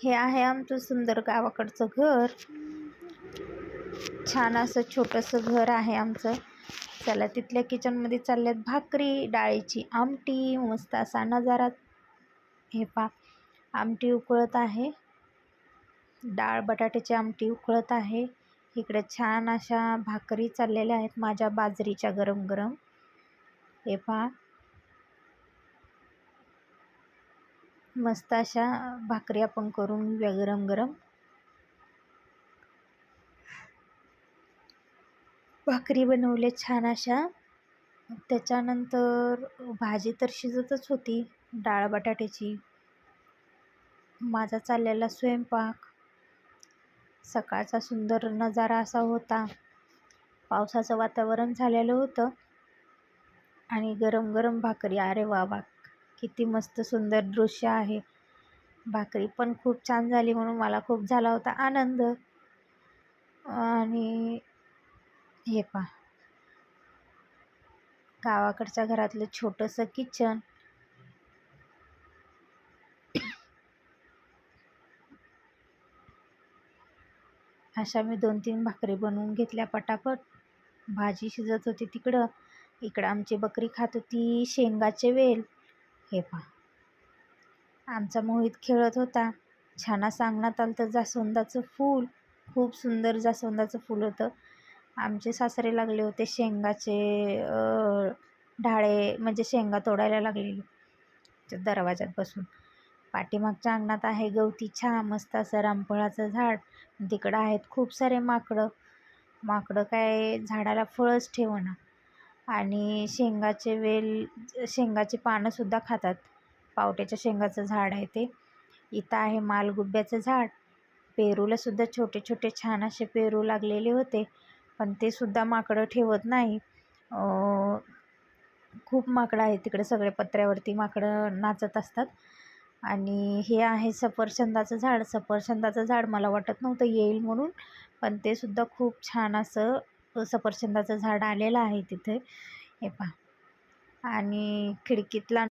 हे आहे आमचं सुंदर गावाकडचं घर. छान असं छोटंसं घर आहे आमचं. चला तिथल्या किचनमध्ये चालल्यात भाकरी डाळीची आमटी मस्त असा नजारा. हे पा आमटी उकळत आहे. डाळ बटाट्याची आमटी उकळत आहे. इकडे छान अशा भाकरी चाललेल्या आहेत माझ्या बाजरीच्या गरम गरम हे पहा मस्त अशा भाकरी आपण करून घेऊया गरम गरम. भाकरी बनवले छान अशा. त्याच्यानंतर भाजी तर शिजतच होती डाळ बटाट्याची. माझा चाललेला स्वयंपाक. सकाळचा सुंदर नजारा असा होता. पावसाचं वातावरण झालेलं होतं. आणि गरम गरम भाकरी अरे वा वा. किती मस्त सुंदर दृश्य आहे. भाकरी पण खूप छान झाली म्हणून मला खूप झाला होता आनंद. आणि हे पा गावाकडच्या घरातलं छोटंसं किचन. अशा मी दोन तीन भाकरी बनवून घेतल्या पटापट. भाजी शिजत होती तिकडं. इकडं आमची बकरी खात होती शेंगाचे वेल. हे पहा. आमचा मोहित खेळत होता. छाना सांगण्यात अंगणात आलं तर जास्वंदाचं फूल. खूप सुंदर जास्वंदाचं फूल होतं. आमचे सासरे लागले होते शेंगाचे ढाळे म्हणजे शेंगा तोडायला लागलेले. दरवाज्यात बसून. पाठीमागच्या अंगणात आहे गवती छान मस्त असं रामफळाचं झाड. तिकडं आहेत खूप सारे माकडं. माकडं काय झाडाला फळच ठेवना. आणि शेंगाचे वेल शेंगाचे पानंसुद्धा खातात. पावट्याच्या शेंगाचं झाड आहे ते. इथं आहे मालगुब्याचं झाड. पेरूलासुद्धा छोटे छोटे छान असे पेरू लागलेले होते पण ते सुद्धा माकडं ठेवत नाही. खूप माकडं आहेत तिकडे सगळे पत्र्यावरती माकडं नाचत असतात. आणि हे आहे सफरचंदाचं झाड. सफरचंदाचं झाड मला वाटत नव्हतं येईल म्हणून पण ते सुद्धा खूप छान असं सफरचंदाचं झाड आलेलं आहे तिथे. हे पहा. आणि खिडकीतला